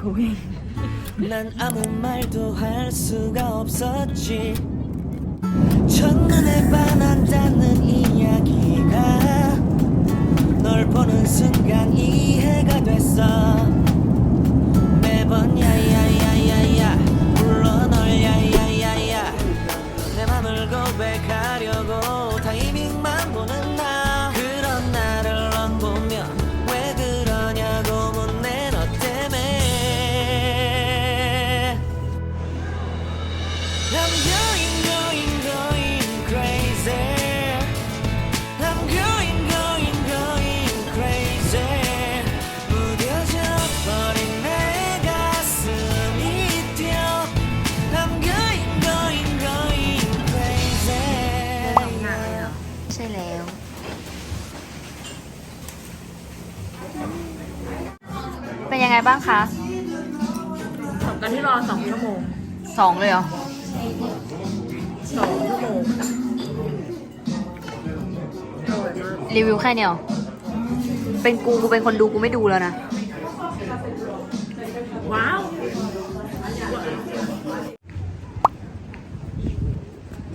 고객. 난 아무 말도 할 수가 없었지. 첫눈에 반한다는 이야기가 널 보는 순간 이해가 됐어. 매번 야야야야야 ใช่แล้ว เป็นยังไงบ้างคะสองกันที่รอสองชั่วโมง สองเลยเหรอ สองชั่วโมงอร่อยมากรีวิวแค่เนี้ยเหรอเป็นกูกูเป็นคนดูกูไม่ดูแล้วนะ ว้าว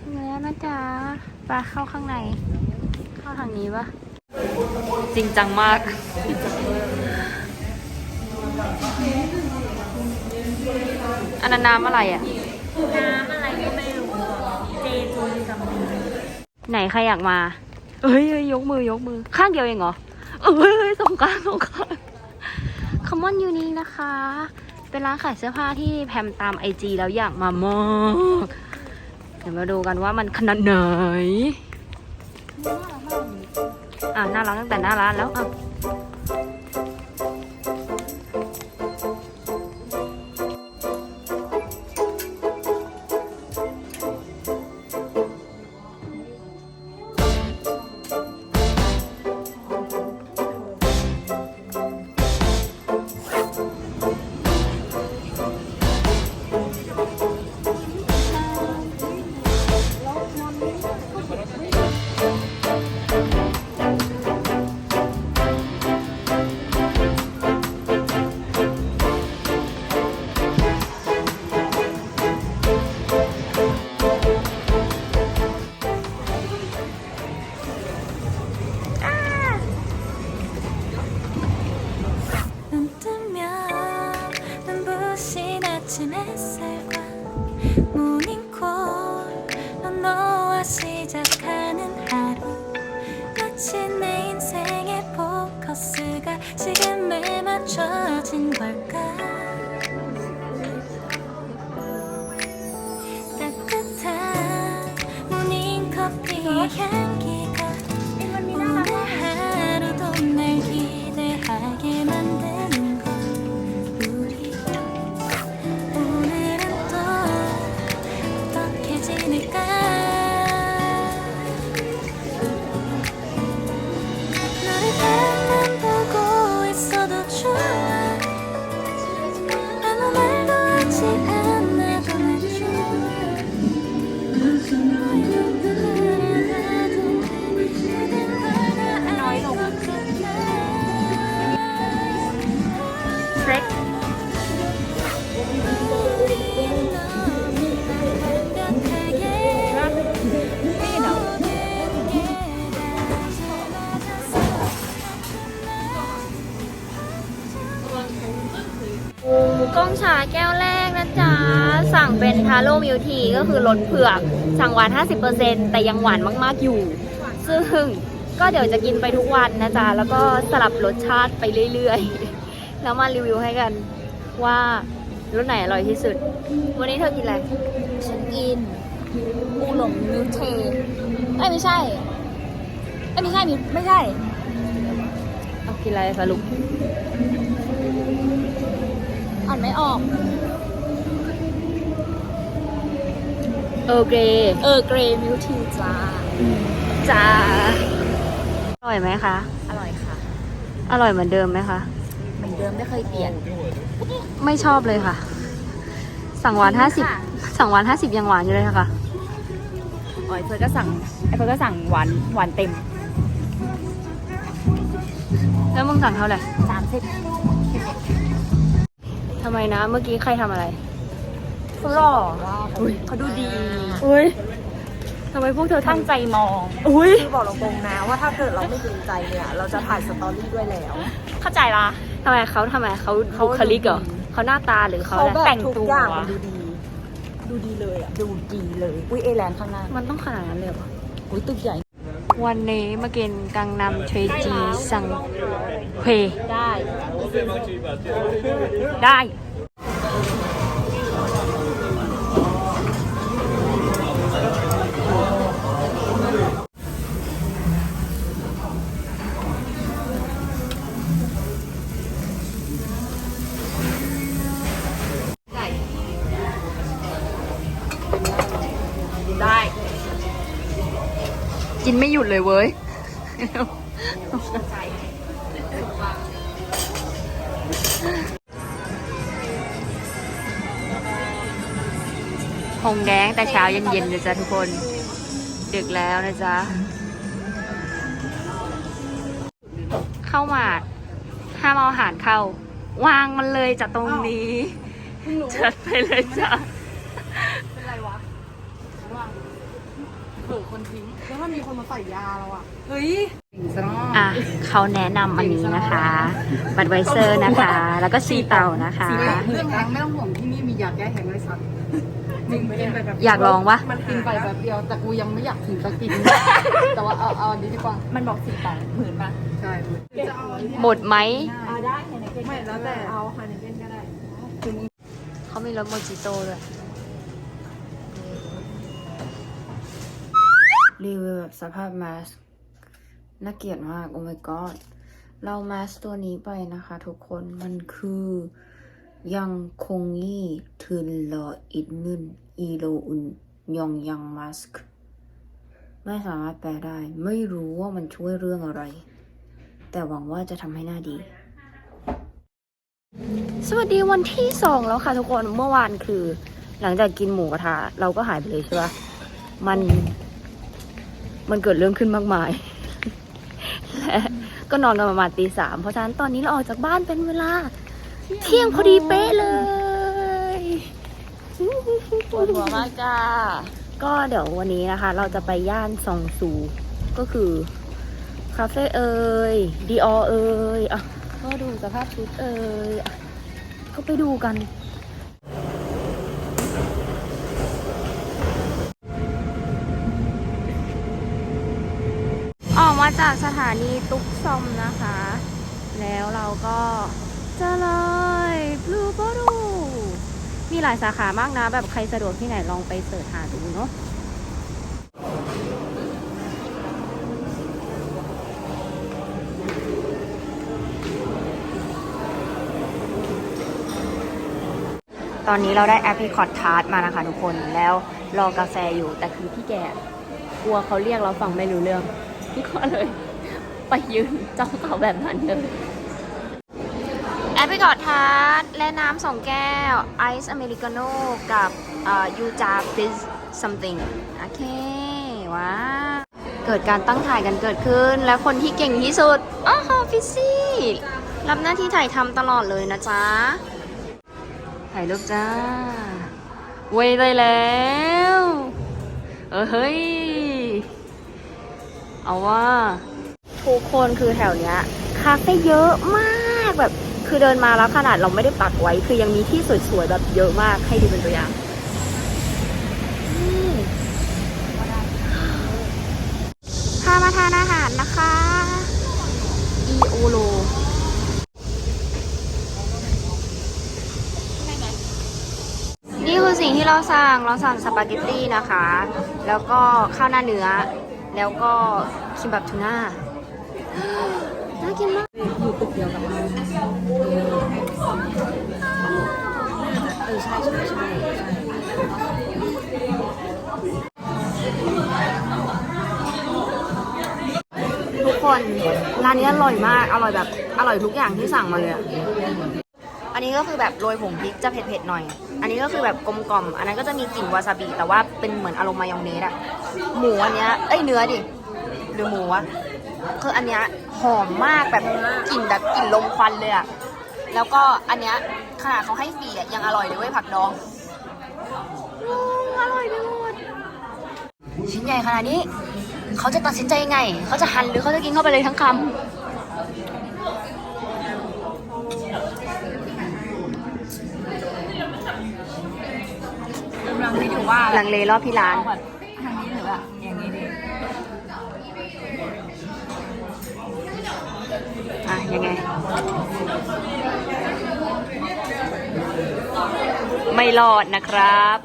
ถึงแล้วนะจ๊ะไปเข้าข้างใน เข้าทางนี้ปะจริงจังมาก อันนั้นน้ำอะไรอะ น้ำอะไร ไหนใครอยากมาเอ้ยเอ้ยยกมือยกมือ ข้างเดียวเองเหรอ เอ้ยเอ้ยสองข้างสองข้างคอมมอนยูนีนะคะ เป็นร้านขายเสื้อผ้าที่แพมตามไอจีแล้วอยากมามากเดี๋ยวมาดูกันว่ามันขนาดไหน อะน่ารักตั้งแต่หน้าร้านแล้วอะ สั่งเป็นทาโร่มิลทีก็คือลดเผือกสั่งหวาน 50%แต่ยังหวานมากๆอยู่ ซึ่งก็เดี๋ยวจะกินไปทุกวันนะจ๊ะ แล้วก็สลับรสชาติไปเรื่อยๆ แล้วมารีวิวให้กันว่ารสไหนอร่อยที่สุด วันนี้เธอกินอะไร ฉันกินอูหลงมิวเทเอ้ยไม่ใช่เอ้ยไม่ใช่มิวไม่ใช่ เอากินอะไรสรุปอ่านไม่ออก เออเกรเออเกรมิวทีจ้าจ้าอร่อยไหมคะ อร่อยค่ะ อร่อยเหมือนเดิมไหมคะ เหมือนเดิมไม่เคยเปลี่ยน ไม่ชอบเลยค่ะ สั่งหวานห้าสิบค่ะสั่งหวานห้าสิบยังหวานอยู่เลยค่ะอ๋อไอเฟิร์นก็สั่งไอเฟิร์นก็สั่งหวานหวานเต็ม แล้วมึงสั่งเท่าไหร่สามสิบทำไมนะ เมื่อกี้ใครทำอะไร เขาหล่ออุ้ยเขาดูดีอุ้ยทำไมพวกเธอตั้ทั้งงใจมอง อุ้ยคือบอกตรงๆนะว่าถ้าเกิดเราไม่จริงใจเนี่ย เราจะถ่ายสตอรี่ด้วยแล้ว เข้าใจปะทำไมเขาทำไมเขาบุคลิกเหรอเขาหน้าตาหรือเขาเขาอะไรแบบแต่งทุกตัวอย่างมันดูดี ดูดีเลยอะ ดูดีเลย อุ้ยเอแลนด์ข้างหน้า มันต้องขนาดนั้นเลยเหรออุ้ยตึกใหญ่ วันนี้มากินกังนำเทรจีสังเฮได้ ได้ได้ เลยเว้ย หงแดงแต่เช้าเย็นๆเลยจ้ะทุกคน ดึกแล้วนะจ๊ะ เข้ามาห้ามเอาอาหารเข้า วางมันเลยจากตรงนี้ จัดไปเลยจ้ะ เผื่อคนทิ้งแล้วถ้ามีคนมาใส่ยาเราอะ เฮ้ยอะเขาแนะนำอันนี้นะคะบัตไวเซอร์นะคะ แล้วก็ชีเต่านะคะ เรื่องแห้งไม่ต้องห่วงที่นี่มียาแก้แห้งเลยสัตว์จริงกินไปแบบอยากลองปะมันกินไปแบบเดียวแต่กูยังไม่อยากถึงจะกิน แต่ว่าเอาเอาอันนี้ดีกว่า มันบอกสิบแปดหมื่นปะใช่หมดไหมอ่าได้ไหนๆไม่แล้วแต่เอาฮานิเกนก็ได้เขามีรสโมจิโต้ด้วย รีวิวแบบสภาพมาสก์น่าเกลียดมาก โอ้ my god เรามาสก์ตัวนี้ไปนะคะทุกคนมันคือยังคงยี่ทึนลออิดนึนอีโลอุนยองยังมาสก์ไม่สามารถแปลได้ ไม่รู้ว่ามันช่วยเรื่องอะไร แต่หวังว่าจะทำให้หน้าดี สวัสดีวันที่สองแล้วค่ะทุกคนเมื่อวานคือ หลังจากกินหมูกระทะเราก็หายไปเลยใช่ปะมัน มันเกิดเรื่องขึ้นมากมาย และก็นอนกันประมาณตีสามเพราะฉะนั้นตอนนี้เราออกจากบ้านเป็นเวลา เที่ยงพอดีเป๊ะเลยปวดหัวมากจ้าก็เดี๋ยววันนี้นะคะ เราจะไปย่านซองซูก็คือคาเฟ่เอ่ยดีอเอ่ยอะก็ดูสภาพชุดเอ่ยอะก็ไปดูกัน ออกมา จากสถานีตุ๊กซอมนะคะ แล้วเราก็เจะเลยบลูบอรูมีหลายสาขามากนะ แบบใครสะดวกที่ไหนลองไปเสิร์ชหาดูเนาะตอนนี้เราได้แอปพลิคอตทาร์ตมานะคะทุกคนแล้วรอกาแฟอยู่แต่คือพี่แกกลัวเขาเรียกเราฟังไม่รู้เรื่อง ก็เลย ไปยืนจ้องเขาแบบนั้นเลยแอปพลิคอตทาร์ตและน้ำสองแก้วไอซ์อเมริกาโน่กับยูจาฟิส something โอเคว้าเกิดการตั้งถ่ายกันเกิดขึ้น และคนที่เก่งที่สุดอ๋อฟิซซี่ รับหน้าที่ถ่ายทำตลอดเลยนะจ๊ะ ถ่ายรูปจ้า เว้ยได้แล้ว เออเฮ้ย เอาว่าทุกคนคือแถวเนี้ยคาเฟ่เยอะมากแบบ คือเดินมาแล้วขนาดเราไม่ได้ปักไว้ คือยังมีที่สวยๆแบบเยอะมากให้ดูเป็นตัวอย่างนี่พามาทานอาหารนะคะ อีโอโลนี่คือสิ่งที่เราสั่ง เราสั่งสปาเกตตี้นะคะ แล้วก็ข้าวหน้าเนื้อ แล้วก็คิมบับทูน่าน่ากินมากอยู่ตึกเดียวกันเออใช่ใช่ใช่ทุกคนร้านนี้อร่อยมาก อร่อยแบบ อร่อยทุกอย่างที่สั่งมาเลยอะ อันนี้ก็คือแบบโรยผงพริกจะเผ็ดๆหน่อย อันนี้ก็คือแบบกลมกล่อม อันนั้นก็จะมีกลิ่นวาซาบิแต่ว่าเป็นเหมือนอารมณ์มายองเนสอะหมูอันเนี้ยเอ้ยเนื้อดิหรือหมูวะคืออันเนี้ยหอมมากแบบกลิ่นแบบกลิ่นลมควันเลยอะแล้วก็อันเนี้ยขนาดเขาให้ฟรีอะยังอร่อยเลยเว้ยผักดองอร่อยไปหมดชิ้นใหญ่ขนาดนี้ เขาจะตัดสินใจยังไง เขาจะหั่นหรือเขาจะกินเข้าไปเลยทั้งคำ ลังคิดอยู่ว่าลังเลรอบที่ร้านทางนี้หรือว่าอย่างนี้ดีอะ ยังไง ไม่รอดนะครับ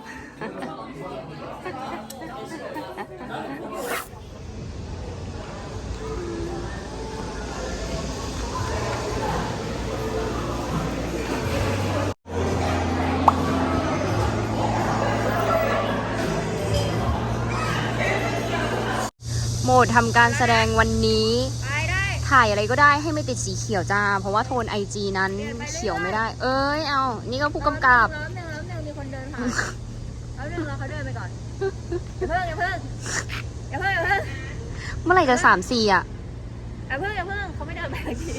โหมดทำการแสดงวันนี้ ถ่ายอะไรก็ได้ให้ไม่ติดสีเขียวจ้า เพราะว่าโทนไอจีนั้นเขียวไม่ได้ เอ้ย เอา นี่ก็ผู้กำกับแล้วหนึ่งแล้วหนึ่งมีคนเดินผ่านแล้วหนึ่งเราเขาเดินไปก่อนอย่าเพิ่งอย่าเพิ่งอย่าเพิ่งอย่าเพิ่งเมื่อไหร่จะสามสี่อะอย่าเพิ่งอย่าเพิ่งเขาไม่เดินไปเมื่อกี้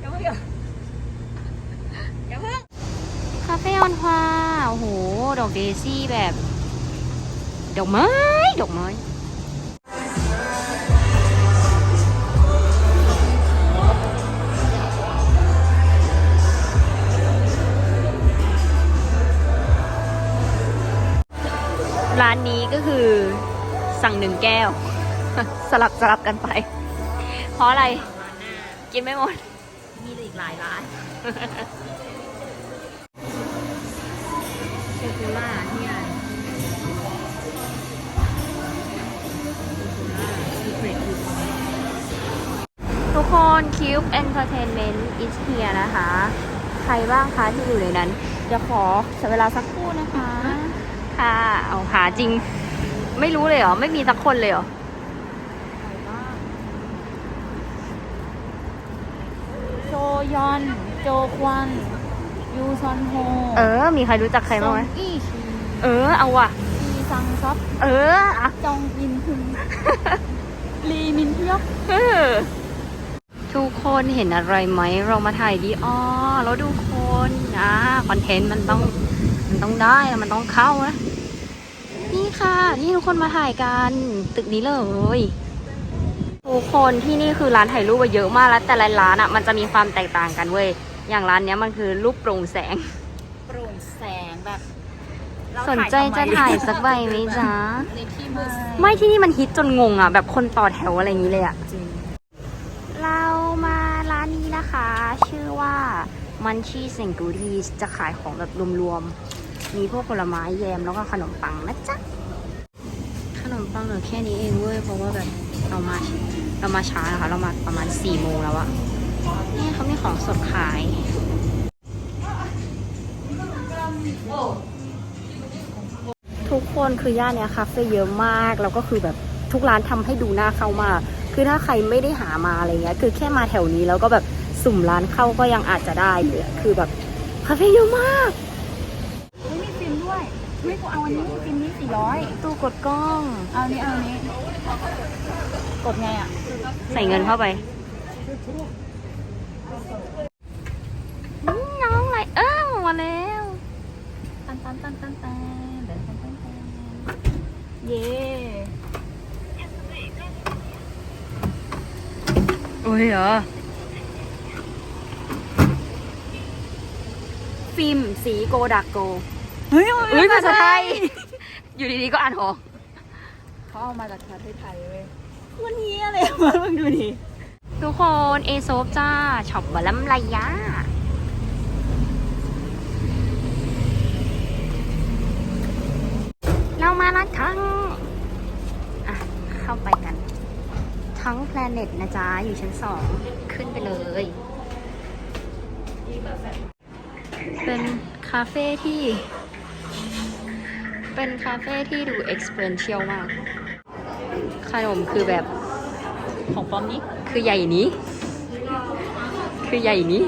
อย่าเพิ่งอย่าอย่าเพิ่งคาเฟ่ออนควาโอ้โห ดอกเดซี่แบบ ดอกไม้ดอกไม้ร้านนี้ก็คือสั่งหนึ่งแก้ว สลับสลับกันไป เพราะอะไร กินไม่หมด มีอีกหลายร้านเชคูล่าที่ไหน คน Cube Entertainment is here นะคะ ใครบ้างคะที่อยู่ในนั้นเดี๋ยวขอใช้เวลาสักครู่นะคะ ค่ะ เอาหาจริง ไม่รู้เลยเหรอ ไม่มีสักคนเลยเหรอโจยอน โจควัน ยูซอนโฮ เออ มีใครรู้จักใครบ้างไหมซองอี้ชีเออ เอาว่ะซีซังซับ เอออะจองอินฮึงลีมินเทียบ เออทุกคนเห็นอะไรไหม เรามาถ่ายดีอ้อแล้วดูคนนะคอนเทนต์มันต้องมันต้องได้อะมันต้องเข้านะ นี่ค่ะ นี่ทุกคนมาถ่ายกันตึกนี้เลยทุกคนที่นี่คือร้านถ่ายรูปอะเยอะมากแล้วแต่ละร้านอะมันจะมีความแตกต่างกันเว้ยอย่างร้านเนี้ยมันคือรูปโปร่งแสงโปร่งแสงแบบเราสนใจจะถ่ายสักใบไหมจ๊ะในที่มืดไม่ที่นี่มันฮิตจนงงอะ แบบคนต่อแถวอะไรอย่างนี้เลยอะจริง ชื่อว่ามันชีเซงกูดีจะขายของแบบรวมๆ มีพวกผลไม้แยมแล้วก็ขนมปังนะจ๊ะ ขนมปังเหลือแค่นี้เองเว้ย เพราะว่าแบบเรามาเรามาช้านะคะ เรามาประมาณ4ี่โมงแล้วอะนี่เขามีของสดขาย ทุกคนคือย่านเนี้ยคาเฟ่เยอะมาก แล้วก็คือแบบทุกร้านทำให้ดูน่าเข้ามาก คือถ้าใครไม่ได้หามาอะไรเงี้ย คือแค่มาแถวนี้แล้วก็แบบ สุ่มร้านเข้าก็ยังอาจจะได้เลยอะคือแบบคาเฟ่เยอะมาก ไม่มีฟิล์มด้วยไม่กูเอาอันนี้ฟิล์มนี้สี่ร้อยตู้กดกล้อง เอาอันนี้เอาอันนี้ กดไงอะ ใส่เงินเข้าไปอื้อน้องอะไรเอ้าวมาแล้วตันตันตันตันตันเดี๋ยวตันตันตันเย้โอ้ยเหรอ ฟิล์มสีโกดักโกเฮ้ยเอ้ยภาษาไทย อยู่ดีๆก็อ่านออกเขาเอามาจากประเทศไทยเว้ยวันนี้อะไรมามึงดูดิทุกคนเอโซฟจ้าช็อปบะลัมไรยะเรามาร้านทั้งอะ เข้าไปกัน ทั้งแพลเน็ตนะจ๊ะ อยู่ชั้นสอง ขึ้นไปเลย เป็นคาเฟ่ที่ เป็นคาเฟ่ที่ดู experiential มาก ขนมคือแบบของปลอมนี้ คือใหญ่นี้ คือใหญ่นี้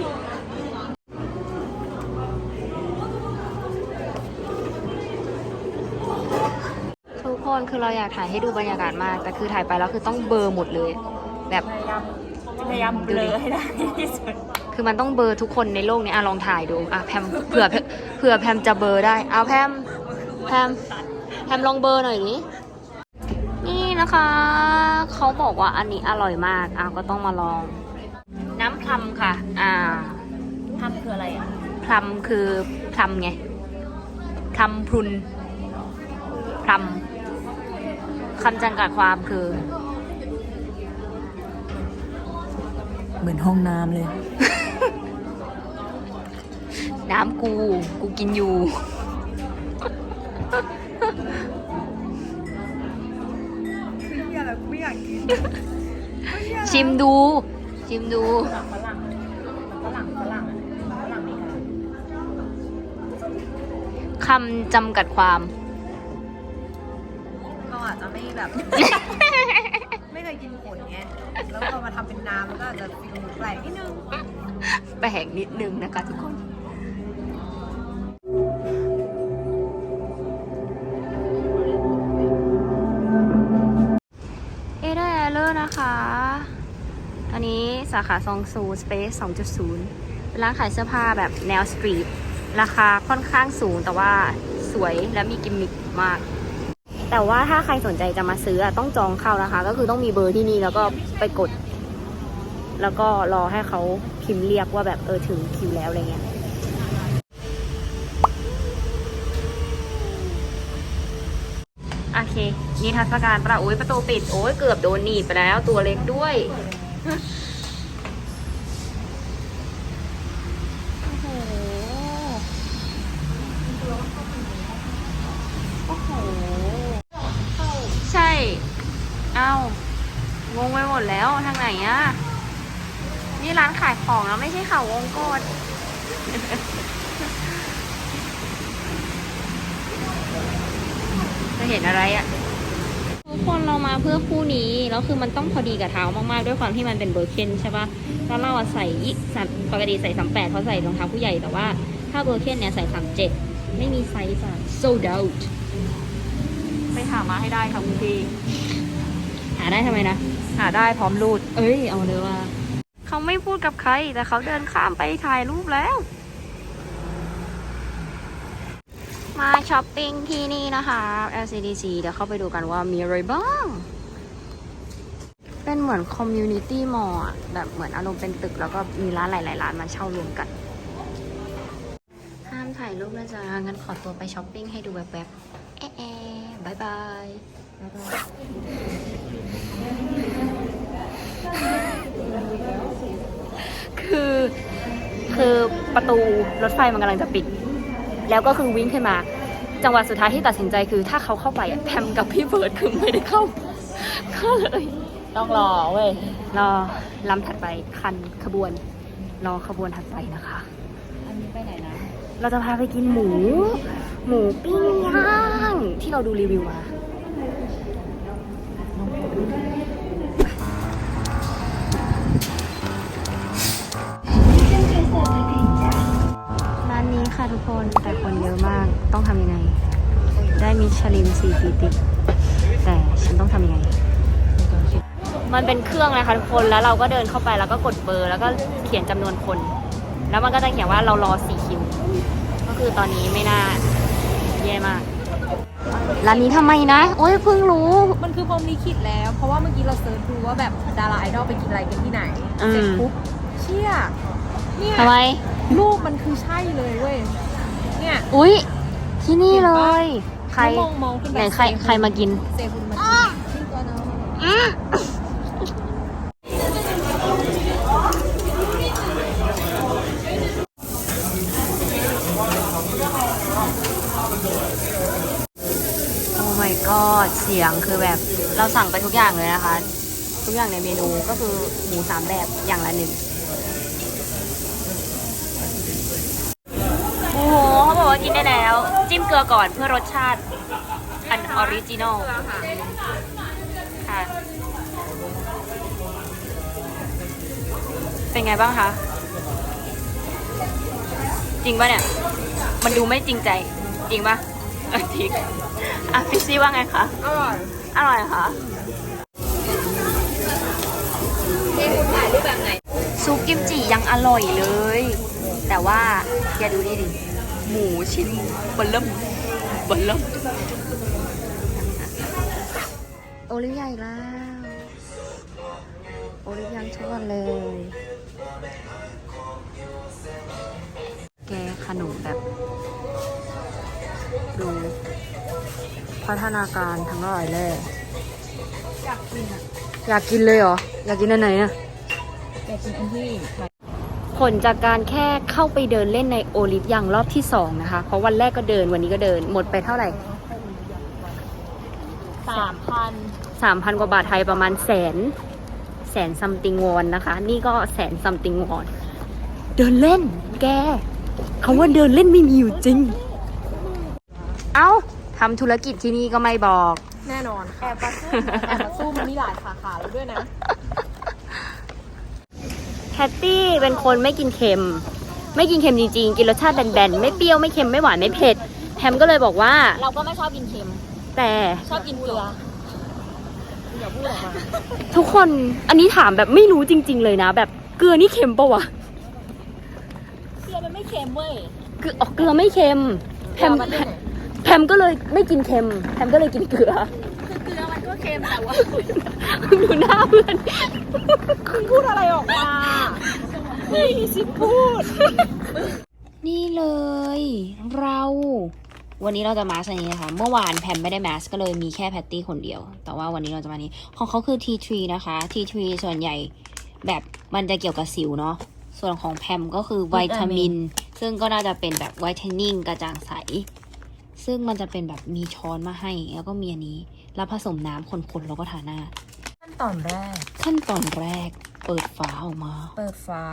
ทุกคนคือเราอยากถ่ายให้ดูบรรยากาศมาก แต่คือถ่ายไปแล้วคือต้องเบลอร์หมดเลย แบบพยายามพยายามเบลอให้ได้ที่สุด คือมันต้องเบลอร์ทุกคนในโลกนี้อะลองถ่ายดูอะแพมเผื่อเผื่อแพมจะเบลอร์ได้เอาแพมแพมแพมลองเบลอร์หน่อยนี้นี่นะคะเขาบอกว่าอันนี้อร่อยมากอะก็ต้องมาลอง น้ำพลัมค่ะ อ่าทำคืออะไรอะพลัมคือพลัมไงพลัมพรุนพลัมคำจำกัดความคือ เหมือนห้องน้ำเลย น้ำกู กูกินอยู่เฮียอะไรกูไม่อยากกินชิมดู ชิมดู ฝรั่งฝรั่งฝรั่งฝรั่งอเมริกาคำจำกัดความ เราอาจจะไม่แบบ ไม่เคยกินผลไงแล้วพอมาทำเป็นน้ำมันก็อาจจะฟิลแปลกนิดนึง แปลกนิดนึงนะคะทุกคนาขาซองซูสเปซ2.0 เป็นร้านขายเสื้อผ้าแบบแนวสตรีท ราคาค่อนข้างสูงแต่ว่าสวยและมีกิมมิคมาก แต่ว่าถ้าใครสนใจจะมาซื้อต้องจองเข้านะคะ ก็คือต้องมีเบอร์ที่นี่แล้วก็ไปกด แล้วก็รอให้เขาพิมพ์เรียกว่าแบบเออถึงคิวแล้วอะไรเงี้ยโอเค นี่ทัศการประโอ้ยประตูปิด โอ้ยเกือบโดนหนีบไปแล้วตัวเล็กด้วยาวงกดจะเห็นอะไรอะทุกคนเรามาเพื่อคู่นี้แล้วคือมันต้องพอดีกับเท้ามากๆ ด้วยความที่มันเป็นเบอร์เคนใช่ปะแล้วเราอะใส่ยี่สัปปกติใส่สามแปดเพราะใส่รองเท้าผู้ใหญ่แต่ว่าถ้าเบอร์เคนเนี่ยใส่สามเจ็ดไม่มีไซส์อะ sold out ไปหามาให้ได้ค่ะคุณพี่ หาได้ทำไมนะ หาได้พร้อมรูด เอ้ย เอาเลยว่า เขาไม่พูดกับใคร แต่เขาเดินข้ามไปถ่ายรูปแล้ว มาช้อปปิ้งที่นี่นะคะ LCDC เดี๋ยวเข้าไปดูกันว่ามีอะไรบ้าง เป็นเหมือนคอมมูนิตี้มอลล์แบบเหมือนอารมณ์เป็นตึกแล้วก็มีร้านหลายๆร้านมาเช่ารวมกัน ห้ามถ่ายรูปนะจ๊ะ งั้นขอตัวไปช้อปปิ้งให้ดูแวบๆ เอ๊ะเอ๊ะบายบายบ๊ายบาย คือ คือประตูรถไฟมันกำลังจะปิด แล้วก็คือวิ่งขึ้นมา จังหวะสุดท้ายที่ตัดสินใจคือถ้าเขาเข้าไปอะแพมกับพี่เบิร์ดคือไม่ได้เข้าก็เลยต้องรอเว้ย รอลำถัดไปคันขบวน รอขบวนถัดไปนะคะ อันนี้ไปไหนนะ เราจะพาไปกินหมู หมูปิ้งย่างที่เราดูรีวิวมา ค่ะทุกคน แต่คนเยอะมาก ต้องทำยังไง ได้มิชลินสี่ปีติด แต่ฉันต้องทำยังไง มันเป็นเครื่องนะคะทุกคน แล้วเราก็เดินเข้าไปแล้วก็กดเบอร์ แล้วก็เขียนจำนวนคน แล้วมันก็จะเขียนว่าเรารอสี่คิว ก็คือตอนนี้ไม่น่าแย่มาก ร้านนี้ทำไมนะ โอ้ยเพิ่งรู้ มันคือพรหมลิขิตแล้ว เพราะว่าเมื่อกี้เราเซิร์ชดูว่าแบบดาราไอดอลไปกินอะไรกันที่ไหนอืมเสร็จปุ๊บเชี่ยเนี่ย ทำไม รูปมันคือใช่เลยเว้ย เนี่ย อุ้ยที่นี่เลย ใครมองมองขึ้นไปไหนใครใครมากิน เซฮุนมากินชื่อตัวน้องโอ้ my god เสียงคือแบบเราสั่งไปทุกอย่างเลยนะคะ ทุกอย่างในเมนูก็คือหมูสามแบบอย่างละหนึ่งโอ้โหเขาบอ กว่ากินได้แล้ว จิ้มเกลือก่อนเพื่อรสชาติ อันออริจินอลค่ะ เป็นไงบ้างคะ จริงปะเนี่ย มันดูไม่จริงใจ จริงปะเออจริงอะฟิซซี่ว่าไงคะ อร่อย อร่อยค่ะเจ๊คุณถ่ายรูปแบบไหนเชซุปกิมจิยังอร่อยเลย แต่ว่าอย่าดูนี่ดิ หมูชิ้นเบลเริ่มเบลเริ่มโอลิฟใหญ่แล้ว โอลิฟยังทุกวันเลย แกขนมแบบ ดู พัฒนาการทั้งร้อยเลย อยากกินอะ อยากกินเลยเหรอ อยากกินอันไหนอะอยากกินอันที่ ผลจากการแค่เข้าไปเดินเล่นในโอลิฟยังรอบที่สองนะคะ เพราะวันแรกก็เดินวันนี้ก็เดินหมดไปเท่าไหร่สามพันสามพันกว่าบาทไทยประมาณแสน แสนซัมติงวอนนะคะ นี่ก็แสนซัมติงวอน เดินเล่น แกคำว่าเดินเล่นไม่มีอยู่จริง เอ้าทำธุรกิจที่นี่ก็ไม่บอก แน่นอน แอบมาสู้แอบมาสู้มันมีหลายสาขาแล้วด้วยนะ แพตตี้เป็นคนไม่กินเค็ม ไม่กินเค็มจริงๆ กินรสชาติแบนๆ ไม่เปรี้ยวไม่เค็มไม่หวานไม่เผ็ดแฮมก็เลยบอกว่า เราก็ไม่ชอบกินเค็ม แต่ชอบกินเกลืออย่าพูดออกมาทุกคนอันนี้ถามแบบไม่รู้จริง ๆ เลยนะ แบบเกลือนี่เค็มปะวะเกลือมันไม่เค็มเว้ยคือออกเกลือไม่เค็มแพมเกลือมันได้ไหนแพมก็เลยไม่กินเค็มแพมก็เลยกินเกลือคือ เกลือมันก็เค็มแต่ว่าดูหน้าเพื่อนคุณพูดอะไรออกมาไม่มีสิทธิ์พูด นี่เลย เรา วันนี้เราจะมาสอันนี้นะคะ เมื่อวานแพมไม่ได้มาสก็เลยมีแค่แพตตี้คนเดียว แต่ว่าวันนี้เราจะมานี้ ของเขาคือ T3 นะคะ T3 ส่วนใหญ่แบบมันจะเกี่ยวกับสิวเนาะ ส่วนของแพมก็คือวิตามิน ซึ่งก็น่าจะเป็นแบบไวท์เทนนิ่งกระจ่างใส ซึ่งมันจะเป็นแบบมีช้อนมาให้ แล้วก็มีอันนี้ แล้วผสมน้ำคนๆแล้วก็ทาหน้า ขั้นตอนแรก ขั้นตอนแรก เปิดฝาออกมา เปิดฟ้า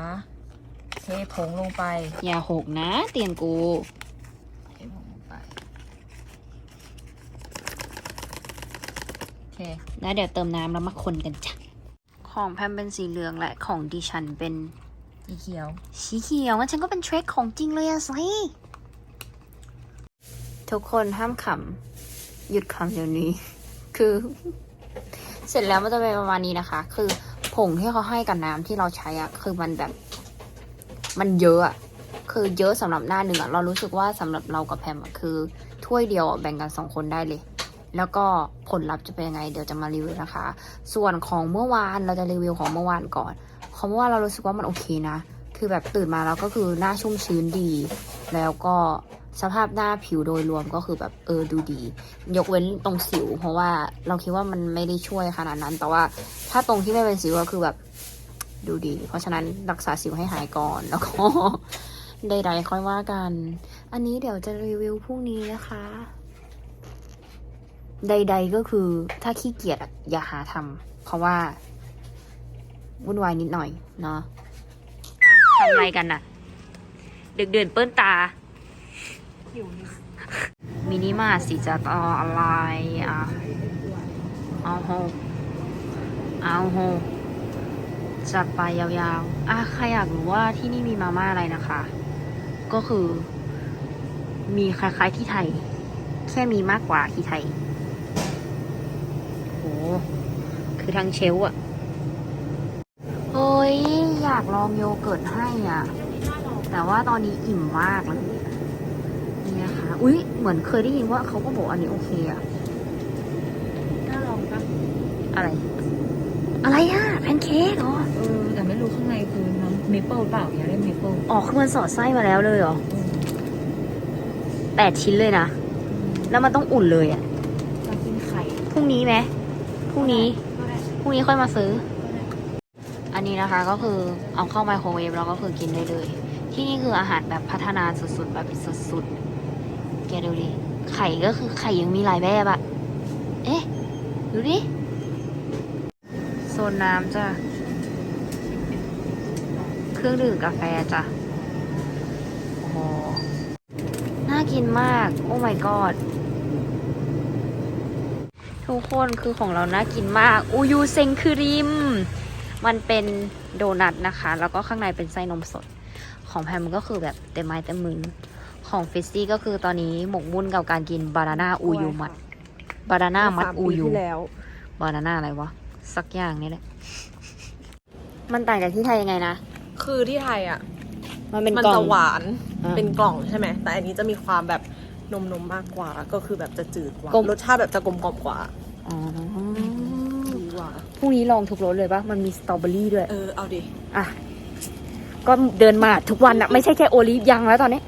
เทผงลงไป อย่าหกนะ เตียนกูเทผงลงไป โอเค แล้วเดี๋ยวเติมน้ำแล้วมาคนกันจ้ะ ของแพมเป็นสีเหลืองและของดิฉันเป็นสีเขียว สีเขียวงั้นฉันก็เป็นเทรคของจริงเลยอะสิทุกคนห้ามขำ หยุดขำเดี๋ยวนี้ คือ เสร็จแล้วมันจะเป็นประมาณนี้นะคะ คือผงที่เขาให้กับน้ำที่เราใช้อะคือมันแบบ มันเยอะอะคือเยอะสำหรับหน้าหนึ่งอะเรารู้สึกว่าสำหรับเรากับแพมอะคือถ้วยเดียวแบ่งกันสองคนได้เลย แล้วก็ผลลัพธ์จะเป็นยังไงเดี๋ยวจะมารีวิวนะคะ ส่วนของเมื่อวานเราจะรีวิวของเมื่อวานก่อน ของเมื่อวานเรารู้สึกว่ามันโอเคนะ คือแบบตื่นมาแล้วก็คือหน้าชุ่มชื้นดี แล้วก็สภาพหน้าผิวโดยรวมก็คือแบบเออดูดี ยกเว้นตรงสิว เพราะว่าเราคิดว่ามันไม่ได้ช่วยขนาดนั้น แต่ว่าถ้าตรงที่ไม่เป็นสิวก็คือแบบดูดี เพราะฉะนั้นรักษาสิวให้หายก่อนแล้วก็ใดๆค่อยว่ากัน อันนี้เดี๋ยวจะรีวิวพรุ่งนี้นะคะ ใด ๆก็คือถ้าขี้เกียจอะอย่าหาทำเพราะว่าวุ่นวายนิดหน่อยเนาะ ทำอะไรกันน่ะ ดึกเดือนเปิ้นตา มินิมาสิจะต่ออะไรอะเอาโฮเอาโฮจัดไปยาวๆ อะใครอยากรู้ว่าที่นี่มีมาม่าอะไรนะคะ ก็คือ มีคล้ายๆที่ไทย แค่มีมากกว่าที่ไทย โห คือทางเชลอะเฮ้ย อยากลองโยเกิร์ตให้อะ แต่ว่าตอนนี้อิ่มมากเลยนี่นะคะ อุ๊ย เหมือนเคยได้ยินว่าเขาก็บอกอันนี้โอเคอะน่าลองปะอะไร อะไรอะแพนเค้กเหรอ เออ แต่ไม่รู้ข้างในคือน้ำเมเปิลเปล่าอยากได้เมเปิลอ๋อคือมันสอดไส้มาแล้วเลยเหรอแปดชิ้นเลยนะ แล้วมันต้องอุ่นเลยอะอยากกินไข่ พรุ่งนี้ไหมพรุ่งนี้ พรุ่งนี้ค่อยมาซื้ออั นี้นะคะก็คือเอาเข้าไมโครเวฟแล้วก็คือกินได้เลย ที่นี่คืออาหารแบบพัฒนาสุดๆแบบสุดๆแกดูดิไข่ก็คือไข่ยังมีหลายแบบอะเอ๊ะ ดูดิโซนน้ำจ้ะ เครื่องดื่มกาแฟจ้ะ โอ้โห น่ากินมาก โอ้ my god ทุกคนคือของเราน่ากินมาก อูยูเซงครีม มันเป็นโดนัทนะคะ แล้วก็ข้างในเป็นไส้นมสด ของแพมก็คือแบบเต็มไม้เต็มมือของฟิสซี่ก็คือตอนนี้หมกมุ่นกับการกินบานาน่าอูยูมัดบานาน่ามัดอูยูที่แล้วบานาน่าอะไรวะ สักอย่างนี่แหละ มันต่างจากที่ไทยยังไงนะ คือที่ไทยอะ มันเป็นมันกล่อจะงหวานอ่าเป็นกล่องใช่ไหม แต่อันนี้จะมีความแบบนมนมๆมากกว่า ก็คือแบบจะจืดกว่ากลมรสชาติแบบจะกลมกล่อมกว่า อ๋อดีกว่าพ รุ่งนี้ลองทุกรสเลยปะมันมีสตรอเบอรี่ด้วย เออ เอาดิ อะ ก็เดินมาทุกวันอะไม่ใช่แค่โอลิฟยังแล้วตอนนี้